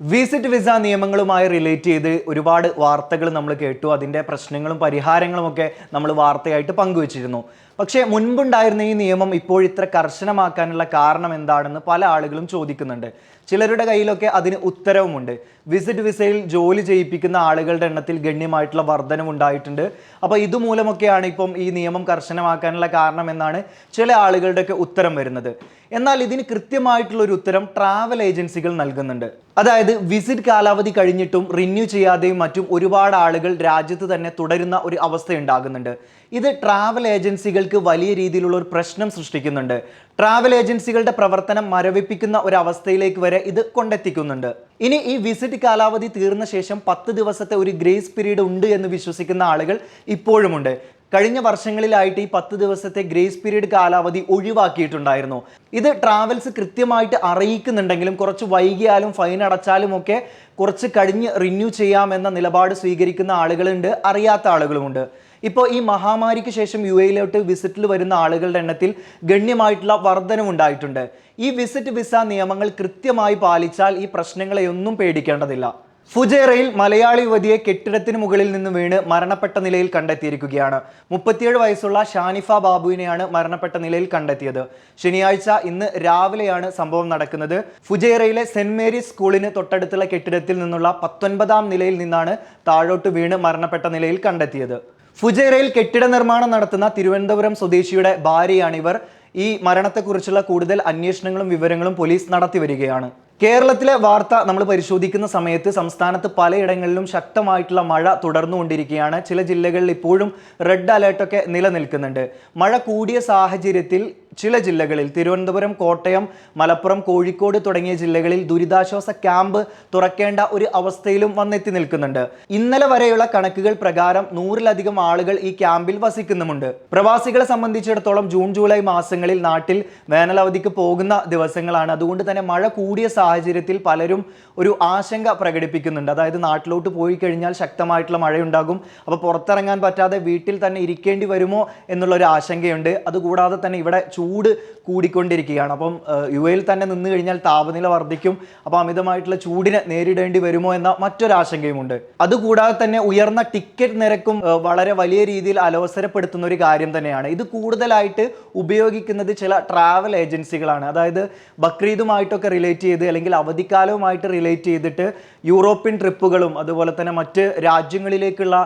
Visit visa നിയമങ്ങളുമായി relate ചെയ്ത് ഒരുപാട് വാർത്തകൾ നമ്മൾ കേട്ടു. അതിന്റെ പ്രശ്നങ്ങളും പരിഹാരങ്ങളും ഒക്കെ നമ്മൾ വാർത്തയായിട്ട് പങ്കുവച്ചിരുന്നു. പക്ഷേ മുൻപുണ്ടായിരുന്ന ഈ നിയമം ഇപ്പോൾ ഇത്ര കർശനമാക്കാനുള്ള കാരണം എന്താണെന്ന് പല ആളുകളും ചോദിക്കുന്നുണ്ട്. ചിലരുടെ കയ്യിലൊക്കെ അതിന് ഉത്തരവുമുണ്ട്. വിസിറ്റ് വിസയിൽ ജോലി ചെയ്യിപ്പിക്കുന്ന ആളുകളുടെ എണ്ണത്തിൽ ഗണ്യമായിട്ടുള്ള വർധനം ഉണ്ടായിട്ടുണ്ട്. അപ്പോൾ ഇതുമൂലമൊക്കെയാണ് ഇപ്പം ഈ നിയമം കർശനമാക്കാനുള്ള കാരണം എന്നാണ് ചില ആളുകളുടെയൊക്കെ ഉത്തരം വരുന്നത്. എന്നാൽ ഇതിന് കൃത്യമായിട്ടുള്ള ഒരു ഉത്തരം ട്രാവൽ ഏജൻസികൾ നൽകുന്നുണ്ട്. അതായത് വിസിറ്റ് കാലാവധി കഴിഞ്ഞിട്ടും റിന്യൂ ചെയ്യാതെയും മറ്റും ഒരുപാട് ആളുകൾ രാജ്യത്ത് തന്നെ തുടരുന്ന ഒരു അവസ്ഥ ഉണ്ടാകുന്നുണ്ട്. ഇത് ട്രാവൽ ഏജൻസികൾക്ക് വലിയ രീതിയിലുള്ള ഒരു പ്രശ്നം സൃഷ്ടിക്കുന്നുണ്ട്. ട്രാവൽ ഏജൻസികളുടെ പ്രവർത്തനം മരവിപ്പിക്കുന്ന ഒരു അവസ്ഥയിലേക്ക് വരെ ഇത് കൊണ്ടെത്തിക്കുന്നുണ്ട്. ഇനി ഈ വിസിറ്റ് കാലാവധി തീർന്ന ശേഷം പത്ത് ദിവസത്തെ ഒരു ഗ്രേസ് പീരീഡ് ഉണ്ട് എന്ന് വിശ്വസിക്കുന്ന ആളുകൾ ഇപ്പോഴുമുണ്ട്. കഴിഞ്ഞ വർഷങ്ങളിലായിട്ട് ഈ പത്ത് ദിവസത്തെ ഗ്രേസ് പീരീഡ് കാലാവധി ഒഴിവാക്കിയിട്ടുണ്ടായിരുന്നു. ഇത് ട്രാവൽസ് കൃത്യമായിട്ട് അറിയിക്കുന്നുണ്ടെങ്കിലും കുറച്ച് വൈകിയാലും ഫൈൻ അടച്ചാലും ഒക്കെ കുറച്ച് കഴിഞ്ഞ് റിന്യൂ ചെയ്യാമെന്ന നിലപാട് സ്വീകരിക്കുന്ന ആളുകളുണ്ട് അറിയാത്ത ആളുകളുമുണ്ട്. ഇപ്പോൾ ഈ മഹാമാരിക്ക് ശേഷം യു എയിലോട്ട് വിസിറ്റിൽ വരുന്ന ആളുകളുടെ എണ്ണത്തിൽ ഗണ്യമായിട്ടുള്ള വർധനമുണ്ടായിട്ടുണ്ട് ഈ വിസിറ്റ് വിസ നിയമങ്ങൾ കൃത്യമായി പാലിച്ചാൽ ഈ പ്രശ്നങ്ങളെയൊന്നും പേടിക്കേണ്ടതില്ല. ഫുജേറയിൽ മലയാളി യുവതിയെ കെട്ടിടത്തിന് മുകളിൽ നിന്ന് വീണ് മരണപ്പെട്ട നിലയിൽ കണ്ടെത്തിയിരിക്കുകയാണ്. മുപ്പത്തിയേഴ് വയസ്സുള്ള ഷാനിഫ ബാബുവിനെയാണ് മരണപ്പെട്ട നിലയിൽ കണ്ടെത്തിയത്. ശനിയാഴ്ച ഇന്ന് രാവിലെയാണ് സംഭവം നടക്കുന്നത്. ഫുജേറയിലെ സെന്റ് മേരീസ് സ്കൂളിന് തൊട്ടടുത്തുള്ള കെട്ടിടത്തിൽ നിന്നുള്ള പത്തൊൻപതാം നിലയിൽ നിന്നാണ് താഴോട്ട് വീണ് മരണപ്പെട്ട നിലയിൽ കണ്ടെത്തിയത്. ഫുജേറയിൽ കെട്ടിട നിർമ്മാണം നടത്തുന്ന തിരുവനന്തപുരം സ്വദേശിയുടെ ഭാര്യയാണിവർ ഈ മരണത്തെക്കുറിച്ചുള്ള കൂടുതൽ അന്വേഷണങ്ങളും വിവരങ്ങളും പോലീസ് നടത്തി വരികയാണ് കേരളത്തിലെ വാർത്ത നമ്മൾ പരിശോധിക്കുന്ന സമയത്ത് സംസ്ഥാനത്ത് പലയിടങ്ങളിലും ശക്തമായിട്ടുള്ള മഴ തുടർന്നുകൊണ്ടിരിക്കുകയാണ്. ചില ജില്ലകളിൽ ഇപ്പോഴും റെഡ് അലേർട്ടൊക്കെ നിലനിൽക്കുന്നുണ്ട്. മഴ കൂടിയ സാഹചര്യത്തിൽ ചില ജില്ലകളിൽ തിരുവനന്തപുരം കോട്ടയം മലപ്പുറം കോഴിക്കോട് തുടങ്ങിയ ജില്ലകളിൽ ദുരിതാശ്വാസ ക്യാമ്പ് തുറക്കേണ്ട ഒരു അവസ്ഥയിലും വന്നെത്തി നിൽക്കുന്നുണ്ട്. ഇന്നലെ വരെയുള്ള കണക്കുകൾ പ്രകാരം നൂറിലധികം ആളുകൾ ഈ ക്യാമ്പിൽ വസിക്കുന്നുമുണ്ട്. പ്രവാസികളെ സംബന്ധിച്ചിടത്തോളം ജൂൺ ജൂലൈ മാസങ്ങളിൽ നാട്ടിൽ വേനലവധിക്ക് പോകുന്ന ദിവസങ്ങളാണ്. അതുകൊണ്ട് തന്നെ മഴ കൂടിയ സാഹചര്യത്തിൽ പലരും ഒരു ആശങ്ക പ്രകടിപ്പിക്കുന്നുണ്ട്. അതായത് നാട്ടിലോട്ട് പോയി കഴിഞ്ഞാൽ ശക്തമായിട്ടുള്ള മഴയുണ്ടാകും. അപ്പോൾ പുറത്തിറങ്ങാൻ പറ്റാതെ വീട്ടിൽ തന്നെ ഇരിക്കേണ്ടി വരുമോ എന്നുള്ള ഒരു ആശങ്കയുണ്ട്. അതുകൂടാതെ തന്നെ ഇവിടെ ചൂട് കൂടിക്കൊണ്ടിരിക്കുകയാണ്. അപ്പം യു എയിൽ തന്നെ നിന്ന് കഴിഞ്ഞാൽ താപനില വർദ്ധിക്കും. അപ്പോൾ അമിതമായിട്ടുള്ള ചൂടിനെ നേരിടേണ്ടി വരുമോ എന്ന മറ്റൊരാശങ്കയുമുണ്ട്. അതുകൂടാതെ തന്നെ ഉയർന്ന ടിക്കറ്റ് നിരക്കും വളരെ വലിയ രീതിയിൽ അലോസരപ്പെടുത്തുന്ന ഒരു കാര്യം തന്നെയാണ്. ഇത് കൂടുതലായിട്ട് ഉപയോഗിക്കുന്നത് ചില ട്രാവൽ ഏജൻസികളാണ്. അതായത് ബക്രീദുമായിട്ടൊക്കെ റിലേറ്റ് ചെയ്ത് അല്ലെങ്കിൽ അവധിക്കാലവുമായിട്ട് റിലേറ്റ് ചെയ്തിട്ട് യൂറോപ്യൻ ട്രിപ്പുകളും അതുപോലെ തന്നെ മറ്റ് രാജ്യങ്ങളിലേക്കുള്ള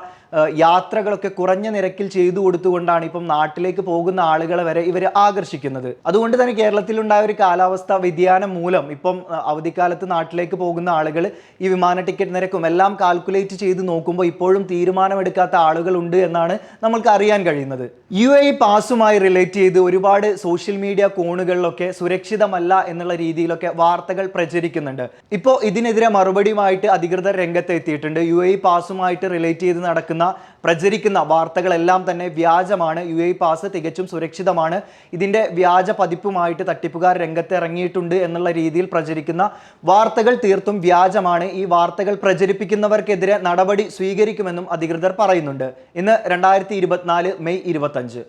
യാത്രകളൊക്കെ കുറഞ്ഞ നിരക്കിൽ ചെയ്തു കൊടുത്തുകൊണ്ടാണ് ഇപ്പം നാട്ടിലേക്ക് പോകുന്ന ആളുകളെ വരെ ഇവർ ആകർഷിക്കുന്നത്. അതുകൊണ്ട് തന്നെ കേരളത്തിലുണ്ടായ ഒരു കാലാവസ്ഥ വ്യതിയാനം മൂലം ഇപ്പം അവധിക്കാലത്ത് നാട്ടിലേക്ക് പോകുന്ന ആളുകൾ ഈ വിമാന ടിക്കറ്റ് നിരക്കും എല്ലാം കാൽക്കുലേറ്റ് ചെയ്ത് നോക്കുമ്പോൾ ഇപ്പോഴും തീരുമാനമെടുക്കാത്ത ആളുകളുണ്ട് എന്നാണ് നമ്മൾക്ക് അറിയാൻ കഴിയുന്നത്. യു എ പാസുമായി റിലേറ്റ് ചെയ്ത് ഒരുപാട് സോഷ്യൽ മീഡിയ കോണുകളിലൊക്കെ സുരക്ഷിതമല്ല എന്നുള്ള രീതിയിലൊക്കെ വാർത്തകൾ പ്രചരിക്കുന്നുണ്ട്. ഇപ്പോൾ ഇതിനെതിരെ മറുപടിയുമായിട്ട് അധികൃതർ രംഗത്തെത്തിയിട്ടുണ്ട്. യു എ പാസുമായിട്ട് റിലേറ്റ് ചെയ്ത് നടക്കുന്ന പ്രചരിക്കുന്ന വാർത്തകളെല്ലാം തന്നെ വ്യാജമാണ്. യു എ പാസ് തികച്ചും സുരക്ഷിതമാണ്. ഇതിന്റെ വ്യാജ പതിപ്പുമായിട്ട് തട്ടിപ്പുകാർ രംഗത്ത് ഇറങ്ങിയിട്ടുണ്ട് എന്നുള്ള രീതിയിൽ പ്രചരിക്കുന്ന വാർത്തകൾ തീർത്തും വ്യാജമാണ്. ഈ വാർത്തകൾ പ്രചരിപ്പിക്കുന്നവർക്കെതിരെ നടപടി സ്വീകരിക്കുമെന്നും അധികൃതർ പറയുന്നുണ്ട്. ഇന്ന് രണ്ടായിരത്തി മെയ് ഇരുപത്തഞ്ച്